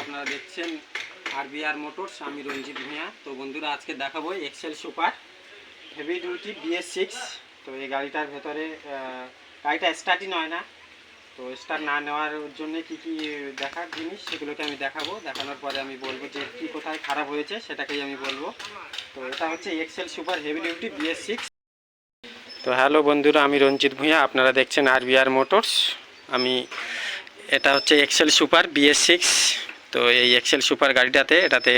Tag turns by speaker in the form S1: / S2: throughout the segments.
S1: আপনারা দেখছেন আর RBR motors আমি রঞ্জিত ভূঁইয়া। তো বন্ধুরা, আজকে দেখাবো Excel super heavy duty BS six তো এই গাড়িটার ভেতরে গাড়িটা স্টার্টই নয় না। তো স্টার্ট না নেওয়ার জন্য কি কি দেখার জিনিস, সেগুলোকে আমি দেখাবো। দেখানোর পরে আমি বলব যে কি কোথায় খারাপ হয়েছে, সেটাকেই আমি বলব। তো এটা হচ্ছে Excel super heavy duty BS six তো হ্যালো বন্ধুরা, আমি রঞ্জিত ভূঁইয়া। আপনারা দেখছেন আর আরবিআর মোটরস। আমি, এটা হচ্ছে এক্সেল সুপার বিএস সিক্স তো এই এক্সেল সুপার গাড়িটাতে, এটাতে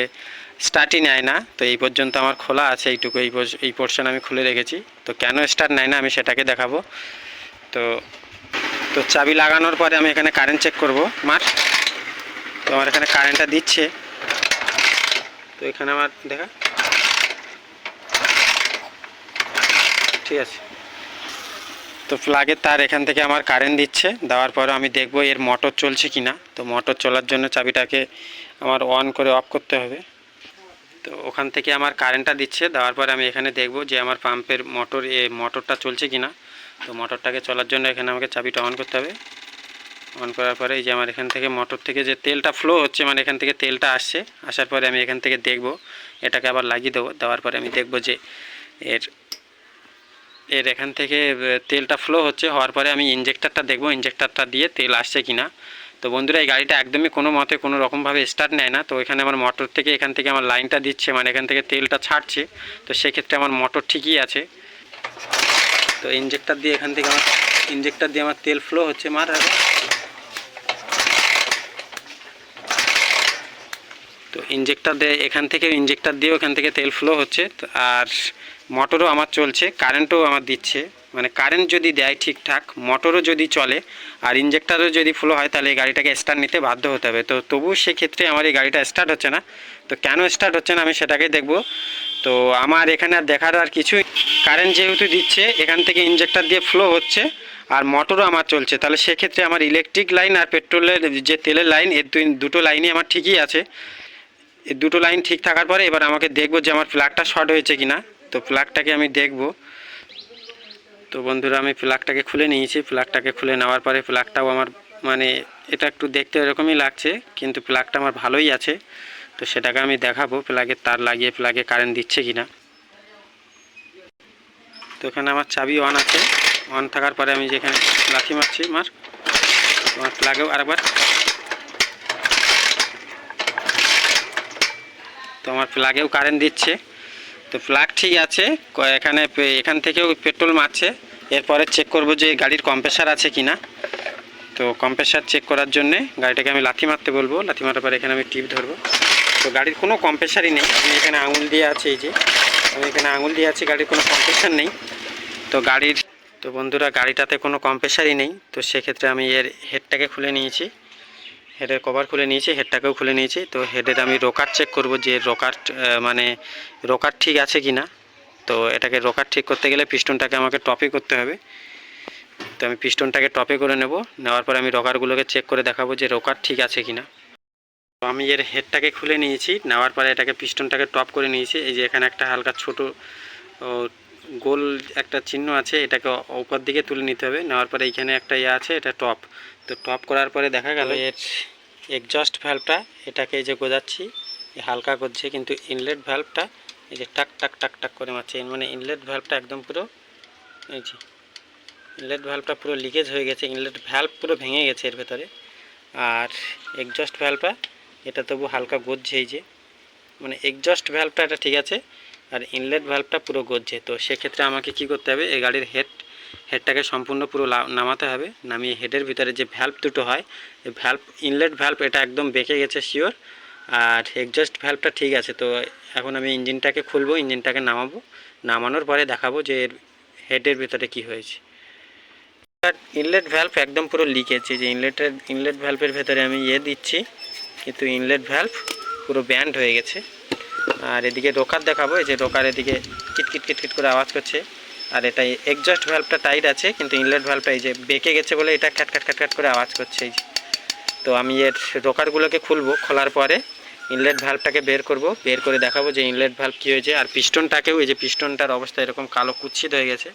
S1: স্টার্টই নেয় না। তো এই পর্যন্ত আমার খোলা আছে, এইটুকু এই এই পোর্শন আমি খুলে রেখেছি। তো কেন স্টার্ট নেয় না আমি সেটাকে দেখাবো। তো তো চাবি লাগানোর পরে আমি এখানে কারেন্ট চেক করব, মার। তো আমার এখানে কারেন্টটা দিচ্ছে। তো এখানে আমার দেখা। ঠিক আছে। তো প্লাগের তার এখান থেকে আমার কারেন্ট দিচ্ছে। দেওয়ার পরে আমি দেখব এর মোটর চলছে কি না তো মোটর চলার জন্য চাবিটাকে আমার অন করে অফ করতে হবে। তো ওখান থেকে আমার কারেন্টটা দিচ্ছে। দেওয়ার পরে আমি এখানে দেখব যে আমার পাম্পের মোটর এ মোটরটা চলছে কি না তো মোটরটাকে চলার জন্য এখানে আমাকে চাবিটা অন করতে হবে। অন করার পরে এই যে আমার এখান থেকে মোটর থেকে যে তেলটা ফ্লো হচ্ছে মানে এখান থেকে তেলটা আসছে, আসার পরে আমি এখান থেকে দেখব। এটাকে আবার লাগিয়ে দেবো। দেওয়ার পরে আমি দেখব যে এর এর এখান থেকে তেলটা ফ্লো হচ্ছে, হওয়ার পরে আমি ইঞ্জেক্টরটা দেখব ইঞ্জেক্টরটা দিয়ে তেল আসছে কি না তো বন্ধুরা, এই গাড়িটা একদমই কোনো মতে কোনো রকমভাবে স্টার্ট নেয় না। তো এখানে আমার মোটর থেকে, এখান থেকে আমার লাইনটা দিচ্ছে মানে এখান থেকে তেলটা ছাড়ছে। তো সেক্ষেত্রে আমার মোটর ঠিকই আছে। তো ইঞ্জেক্টর দিয়ে এখান থেকে আমার ইঞ্জেক্টর দিয়ে আমার তেল ফ্লো হচ্ছে মার। তো ইঞ্জেক্টর দিয়ে, এখান থেকে ইঞ্জেক্টর দিয়েও এখান থেকে তেল ফ্লো হচ্ছে। আর মোটরও আমার চলছে কারেন্টও আমার দিচ্ছে। মানে কারেন্ট যদি দেয় ঠিকঠাক, মোটরও যদি চলে আর ইঞ্জেক্টরও যদি ফ্লো হয়, তাহলে এই গাড়িটাকে স্টার্ট নিতে বাধ্য হতে হবে। তো তবুও সেক্ষেত্রে আমার এই গাড়িটা স্টার্ট হচ্ছে না। তো কেন স্টার্ট হচ্ছে না আমি সেটাকে দেখব। তো আমার এখানে আর দেখার আর কিছুই কারেন্ট যেহেতু দিচ্ছে, এখান থেকে ইঞ্জেক্টর দিয়ে ফ্লো হচ্ছে আর মোটরও আমার চলছে। তাহলে সেক্ষেত্রে আমার ইলেকট্রিক লাইন আর পেট্রোলের যে তেলের লাইন এর দুটো লাইনই আমার ঠিকই আছে। এই দুটো লাইন ঠিক থাকার পরে এবার আমাকে দেখব যে আমার প্লাগটা শর্ট হয়েছে কিনা। তো প্লাগটাকে আমি দেখব। তো বন্ধুরা, আমি প্লাগটাকে খুলে নিয়েছি। প্লাগটাকে খুলে নেওয়ার পরে প্লাগটাও আমার মানে এটা একটু দেখতে এরকমই লাগছে, কিন্তু প্লাগটা আমার ভালোই আছে। তো সেটাকে আমি দেখাবো প্লাগের তার লাগিয়ে প্লাগে কারেন্ট দিচ্ছে কিনা। তো এখানে আমার চাবি অন আছে। অন থাকার পরে আমি যেখানে লাথি মারছি, মার। তোমার প্লাগেও আরেকবার। তো আমার প্লাগেও কারেন্ট দিচ্ছে। তো প্লাগ ঠিক আছে। এখানে এখান থেকেও পেট্রোল মারছে। এরপরে চেক করব যে গাড়ির কম্প্রেসার আছে কি না তো কম্প্রেসার চেক করার জন্যে গাড়িটাকে আমি লাথি মারতে বলব। লাথি মারার পরে এখানে আমি টিপ ধরবো। তো গাড়ির কোনো কম্প্রেসারই নেই। আমি এখানে আঙুল দিয়ে আছে এই যে। আমি এখানে আঙুল দিয়ে আছি, গাড়ির কোনো কম্প্রেসার নেই। তো গাড়ির তো বন্ধুরা, গাড়িটাতে কোনো কম্প্রেসারই নেই। তো সেক্ষেত্রে আমি এর হেডটাকে খুলে নিয়েছি। হেডের কভার খুলে নিয়েছি হেডটাকেও খুলে নিয়েছি। তো হেডের আমি রোকার চেক করব যে রোকার মানে রোকার ঠিক আছে কি না তো এটাকে রোকার ঠিক করতে গেলে পিস্টনটাকে আমাকে টপে করতে হবে। তো আমি পিস্টনটাকে টপে করে নেব। নেওয়ার পরে আমি রকারগুলোকে চেক করে দেখাবো যে রোকার ঠিক আছে কি না তো আমি এর হেডটাকে খুলে নিয়েছি। নেওয়ার পরে এটাকে পিস্টনটাকে টপ করে নিয়েছি। এই যে এখানে একটা হালকা ছোটো গোল একটা চিহ্ন আছে এটাকে উপর দিকে তুলে নিতে হবে। নেওয়ার পরে এইখানে একটা ইয়ে আছে এটা টপ। তো টপ করার পরে দেখা গেল এর এক্সস্ট ভ্যালভটা এটাকে এই যে গোজাচ্ছি হালকা করছে কিন্তু ইনলেট ভ্যালভটা এই যে টাক টাক টাক টাক করে মারছে। মানে ইনলেট ভ্যালভটা একদম পুরো এই যে ইনলেট ভ্যালভটা পুরো লিকেজ হয়ে গেছে ইনলেট ভ্যালভ পুরো ভেঙে গেছে এর ভেতরে। আর এক্সস্ট ভ্যালভটা এটা তবু হালকা গজছে এই যে। মানে এক্সস্ট ভ্যালভটা এটা ঠিক আছে আর ইনলেট ভ্যালভটা পুরো গজছে। তো সেক্ষেত্রে আমাকে কি করতে হবে, এই গাড়ির হেড হেডটাকে সম্পূর্ণ পুরো নামাতে হবে। নামিয়ে হেডের ভিতরে যে ভ্যালভ দুটো হয়, এই ইনলেট ভ্যালভ এটা একদম বেঁকে গেছে শিওর আর এক্সস্ট ভ্যালভটা ঠিক আছে। তো এখন আমি ইঞ্জিনটাকে খুলবো, ইঞ্জিনটাকে নামাবো। নামানোর পরে দেখাবো যে এর হেডের ভিতরে কি হয়েছে। আর ইনলেট ভ্যালভ একদম পুরো লিকেজ যে ইনলেটের ইনলেট ভ্যালভের ভেতরে আমি ইয়ে দিচ্ছি, কিন্তু ইনলেট ভ্যালভ পুরো ব্যান্ড হয়ে গেছে। আর এদিকে রোকার দেখাবো এই যে রোকার এদিকে কিটকিট কিটকিট করে আওয়াজ করছে আর এটা এক্সস্ট ভ্যালভটা টাইট আছে কিন্তু ইনলেট ভ্যালভটা এই যে বেঁকে গেছে বলে এটা খ্যাট খ্যাট খ্যাট করে আওয়াজ করছে এই যে তো আমি এর রোকারগুলোকে খুলবো খোলার পরে ইনলেট ভ্যালভটাকে বের করব বের করে দেখাবো যে ইনলেট ভ্যালভ কী হয়েছে আর পিস্টনটাকেও এই যে পিস্টনটার অবস্থা এরকম কালো কুচ্ছিত হয়ে গেছে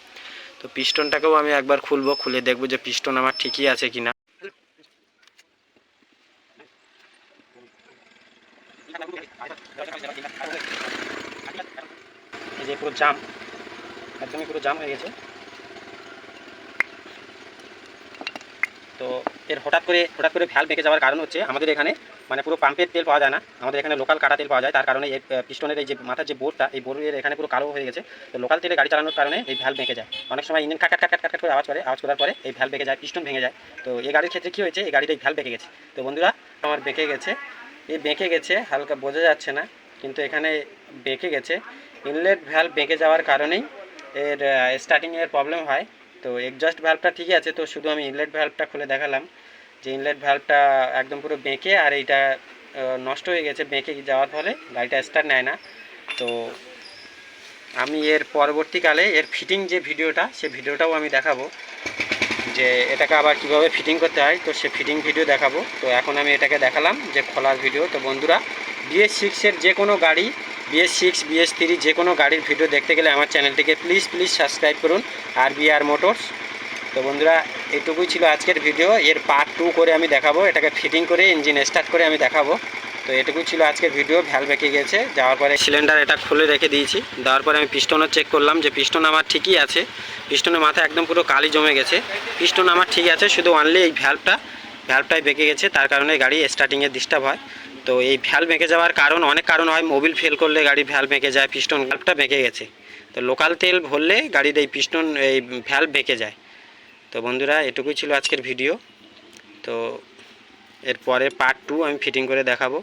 S1: তো পিস্টনটাকেও আমি একবার খুলবো খুলে দেখব যে পিস্টন আমার ঠিকই আছে কি কিনা এই যে পুরো জাম, একদমই পুরো জাম হয়ে গেছে। তো এর হঠাৎ করে হঠাৎ করে ভ্যাল বেঁকে যাওয়ার কারণ হচ্ছে আমাদের এখানে মানে পুরো পাম্পের তেল পাওয়া যায় না। আমাদের এখানে লোকাল কাটা তেল পাওয়া যায়, তার কারণে এই পিস্টনের এই যে মাথার যে বোর্ডটা এই বোর্ডের এখানে পুরো কালো হয়ে গেছে। তো লোকাল তেলে গাড়ি চালানোর কারণে এই ভ্যাল বেঁকে যায়। অনেক সময় ইঞ্জিন কাট কাট কাট করে আওয়াজ করে, আওয়াজ করার পরে এই ভ্যাল বেঁকে যায় পিস্টন ভেঙে যায়। তো এই গাড়ির ক্ষেত্রে কী হয়েছে? এই গাড়ির এই ভ্যাল বেঁকে গেছে। তো বন্ধুরা, আমার বেঁকে গেছে। এই বেঁকে গেছে, হালকা বোঝা যাচ্ছে না, কিন্তু এখানে বেঁকে গেছে। ইনলেট ভ্যাল বেঁকে যাওয়ার কারণেই এর স্টার্টিংয়ের প্রবলেম হয়। তো এক্সস্ট ভ্যালভটা ঠিকই আছে, তো শুধু আমি ইনলেট ভ্যালভটা খুলে দেখালাম। যে ইনলেট ভ্যালভটা একদম পুরো বেঁকে আর এইটা নষ্ট হয়ে গেছে, বেঁকে যাওয়ার ফলে গাড়িটা স্টার্ট নেয় না। তো আমি এর পরবর্তীকালে এর ফিটিং যে ভিডিওটা সে ভিডিওটাও আমি দেখাবো। যে এটাকে আবার কীভাবে ফিটিং করতে হয়, তো সে ফিটিং ভিডিও দেখাবো। তো এখন আমি এটাকে দেখালাম, যে খোলার ভিডিও তো বন্ধুরা বিএস সিক্সের যে কোনো গাড়ি বিএস সিক্স বিএস থ্রি যে কোনো গাড়ির ভিডিও দেখতে গেলে আমার চ্যানেলটিকে প্লিজ প্লিজ সাবস্ক্রাইব করুন আর বিআর মোটরস তো বন্ধুরা, এটুকুই ছিল আজকের ভিডিও এর পার্ট টু করে আমি দেখাবো। এটাকে ফিটিং করে ইঞ্জিন স্টার্ট করে আমি দেখাবো। তো এটুকুই ছিল আজকের ভিডিও, ভ্যাল বেঁকে গেছে। যাওয়ার পরে সিলিন্ডার এটা খুলে রেখে দিয়েছি। দেওয়ার পরে আমি পিস্টনও চেক করলাম যে পিস্টন আমার ঠিকই আছে। পিস্টনের মাথা একদম পুরো কালি জমে গেছে। পিস্টন আমার ঠিক আছে, শুধু অনলি এই ভ্যালভটা ভ্যালভটাই বেঁকে গেছে। তার কারণে গাড়ি স্টার্টিংয়ে ডিস্টার্ব হয়। তো এই ভ্যাল বেঁকে যাওয়ার কারণ, অনেক কারণ হয়। মোবিল ফেল করলে গাড়ি ভ্যাল বেঁকে যায়, পিস্টন ভ্যালভটা বেঁকে গেছে। তো লোকাল তেল ভরলে গাড়ির এই পিস্টন, এই ভ্যাল বেঁকে যায়। তো বন্ধুরা, এটুকুই ছিল আজকের ভিডিও। তো এরপরে পার্ট টু আমি ফিটিং করে দেখাবো।